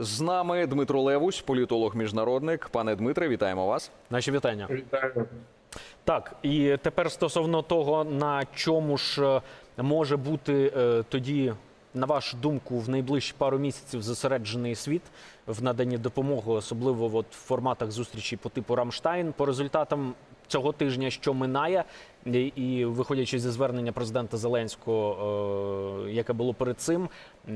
З нами Дмитро Левусь, політолог-міжнародник. Пане Дмитре, вітаємо вас. Наші вітання. Вітаю. Так, і тепер стосовно того, на чому ж е, може бути е, тоді, на вашу думку, в найближчі пару місяців зосереджений світ в наданні допомоги, особливо от в форматах зустрічі по типу Рамштайн, по результатам цього тижня, що минає, і, виходячи зі звернення президента Зеленського, е, яке було перед цим, е,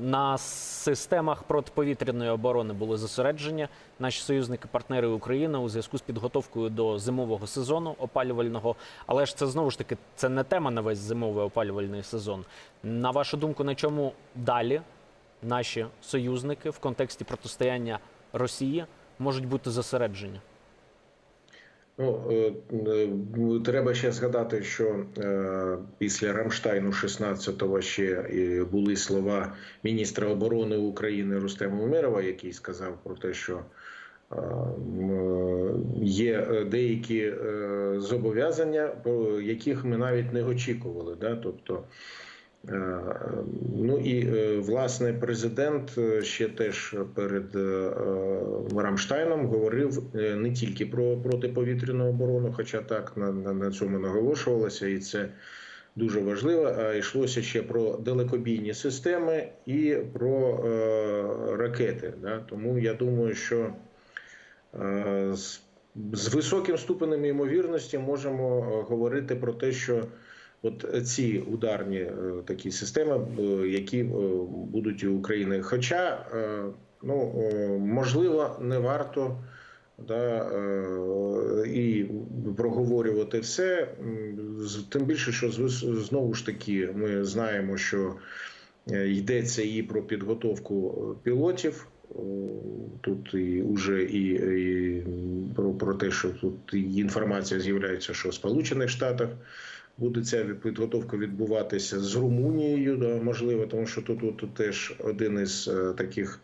на системах протиповітряної оборони були зосереджені наші союзники-партнери України у зв'язку з підготовкою до зимового сезону опалювального. Але ж це знову ж таки це не тема на весь зимовий опалювальний сезон. На вашу думку, на чому далі наші союзники в контексті протистояння Росії можуть бути зосереджені? Ну, е, е, треба ще згадати, що е, після Рамштайну 16-го ще були слова міністра оборони України Рустема Умерова, який сказав про те, що є деякі зобов'язання, яких ми навіть не очікували. Да? Тобто, Ну і е, власне президент е, ще теж перед е, Рамштайном говорив е, не тільки про протиповітряну оборону, хоча так на, на, на цьому наголошувалося, і це дуже важливо. А йшлося ще про далекобійні системи і про е, ракети. Да? Тому я думаю, що е, з, з високим ступенем ймовірності можемо е, говорити про те, що От ці ударні е, такі системи, е, які е, будуть у України. Хоча, е, ну е, можливо, не варто да, е, і проговорювати все. Тим більше, що знову ж таки ми знаємо, що е, йдеться і про підготовку е, пілотів. Тут і вже і, і про, про те, що тут інформація з'являється, що в Сполучених Штатах буде ця підготовка відбуватися з Румунією, да, можливо, тому що тут, тут теж один із е, таких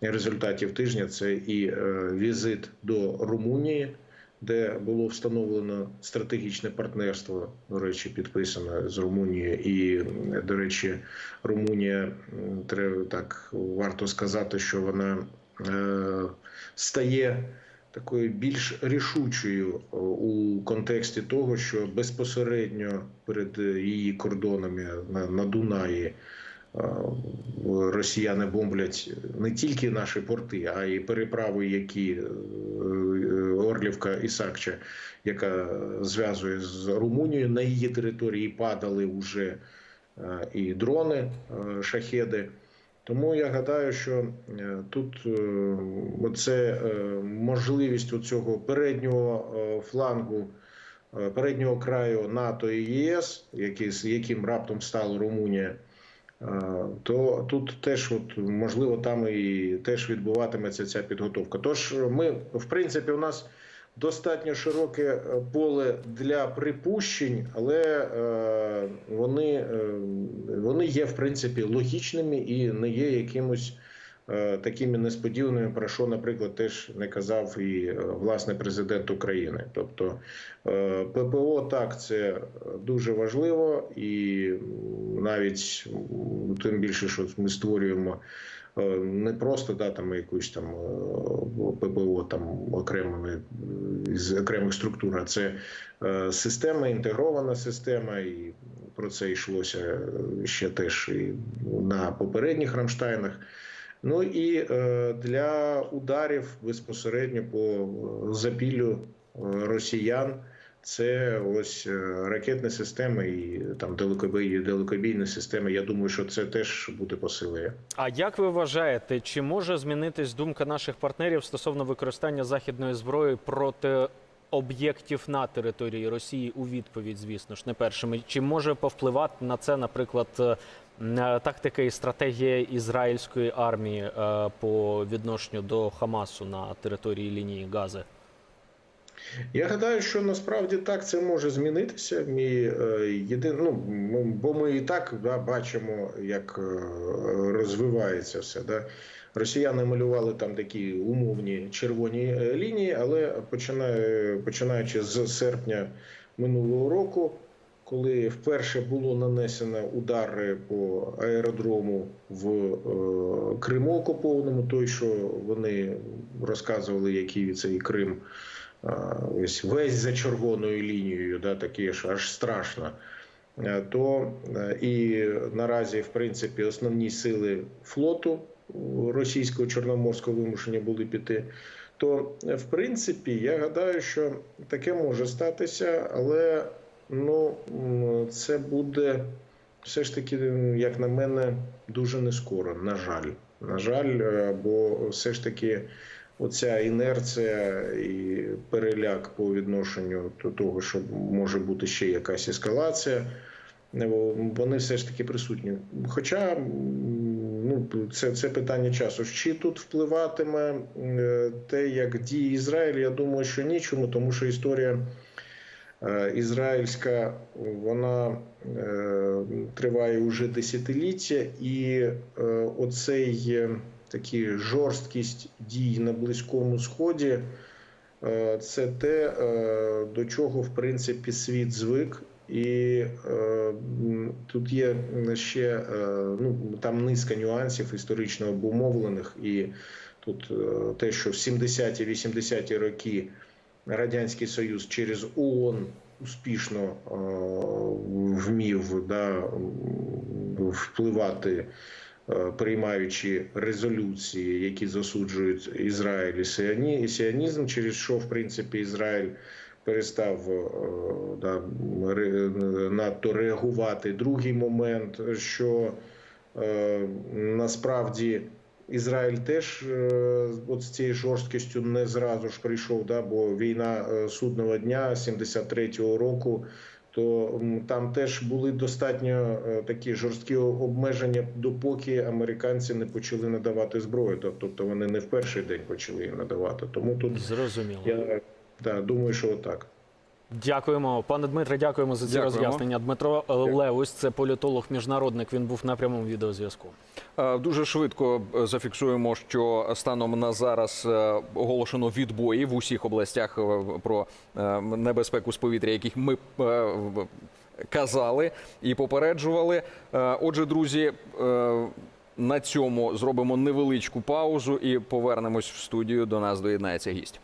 результатів тижня це і е, візит до Румунії, де було встановлено стратегічне партнерство. До речі, підписано з Румунією. І, е, до речі, Румунія треба так варто сказати, що вона е, стає такою більш рішучою у контексті того, що безпосередньо перед е, її кордонами на, на Дунаї е, росіяни бомблять не тільки наші порти, а й переправи, які е, Орлівка і Сакча, яка зв'язує з Румунією, на її території падали вже е, і дрони, е, шахеди. Тому я гадаю, що е, тут е, оце е, можливість цього переднього е, флангу, е, переднього краю НАТО і ЄС, який, яким раптом стала Румунія, е, то тут теж от, можливо там і теж відбуватиметься ця підготовка. Тож ми, в принципі, у нас достатньо широке е, поле для припущень, але е, вони, е, вони є в принципі логічними і не є якимось е, такими несподіваними, про що, наприклад, теж не казав і е, власне президент України. Тобто е, ППО так це дуже важливо, і навіть тим більше, що ми створюємо. е, Не просто да, там якусь там е, ППО там окремими е, з окремих структур, а це е, система, інтегрована система, і про це йшлося е, ще теж і на попередніх Рамштайнах. Ну і е, для ударів безпосередньо по е, запіллю е, росіян. Це ось ракетні системи і там далекобійні, далекобійні системи. Я думаю, що це теж буде посилює. А як ви вважаєте, чи може змінитись думка наших партнерів стосовно використання західної зброї проти об'єктів на території Росії у відповідь, звісно ж, не першими? Чи може повпливати на це, наприклад, е, е, тактика і стратегія ізраїльської армії е, по відношенню до Хамасу на території лінії Гази? Я гадаю, що насправді так це може змінитися. Мій е, єдин, ну бо ми і так да, бачимо, як е, розвивається все. Да. Росіяни малювали там такі умовні червоні е, лінії, але починаючи з серпня минулого року. коли вперше було нанесено удари по аеродрому в Криму окупованому, той, що вони розказували, який цей Крим ось весь за червоною лінією, да, таке ж аж страшно. Е, То е, і наразі, в принципі, основні сили флоту російського чорноморського вимушені були піти. То, е, в принципі, я гадаю, що таке може статися, але ну, це буде все ж таки, як на мене, дуже не скоро. На жаль. На жаль, бо все ж таки оця інерція і переляк по відношенню до того, що може бути ще якась ескалація. е, Вони все ж таки присутні. Хоча ну, це, це питання часу. Чи тут впливатиме е, те, як діє Ізраїль? Я думаю, що нічому, тому що історія е, ізраїльська вона триває уже десятиліття, і оцей такі жорсткість дій на Близькому Сході. е, Це те, е, до чого в принципі світ звик, і е, тут є ще ну там низка нюансів історично обумовлених, і тут те, що в 70-ті 80-ті роки Радянський Союз через ООН успішно вмів да, впливати, приймаючи резолюції, які засуджують Ізраїль і сіонізм, через що в принципі Ізраїль перестав е, да, надто реагувати. Другий момент, що е, насправді. Ізраїль теж е, от з цією жорсткістю не зразу ж прийшов, да, бо війна е, судного дня 73-го року, то там теж були достатньо е, такі жорсткі обмеження, допоки американці не почали надавати зброю. Тобто вони не в перший день почали її надавати. Тому тут Зрозуміло. я да, думаю, що отак. Дякуємо, пане Дмитре. Дякуємо за ці Дякуємо. роз'яснення. Дмитро е, Левус, це політолог, міжнародник. Він був на прямому відеозв'язку. Е, Дуже швидко е, зафіксуємо, що станом на зараз е, оголошено відбої в усіх областях про небезпеку з повітря, яких ми казали і попереджували. Отже, друзі, на цьому зробимо невеличку паузу і повернемось в студію. До нас доєднається гість.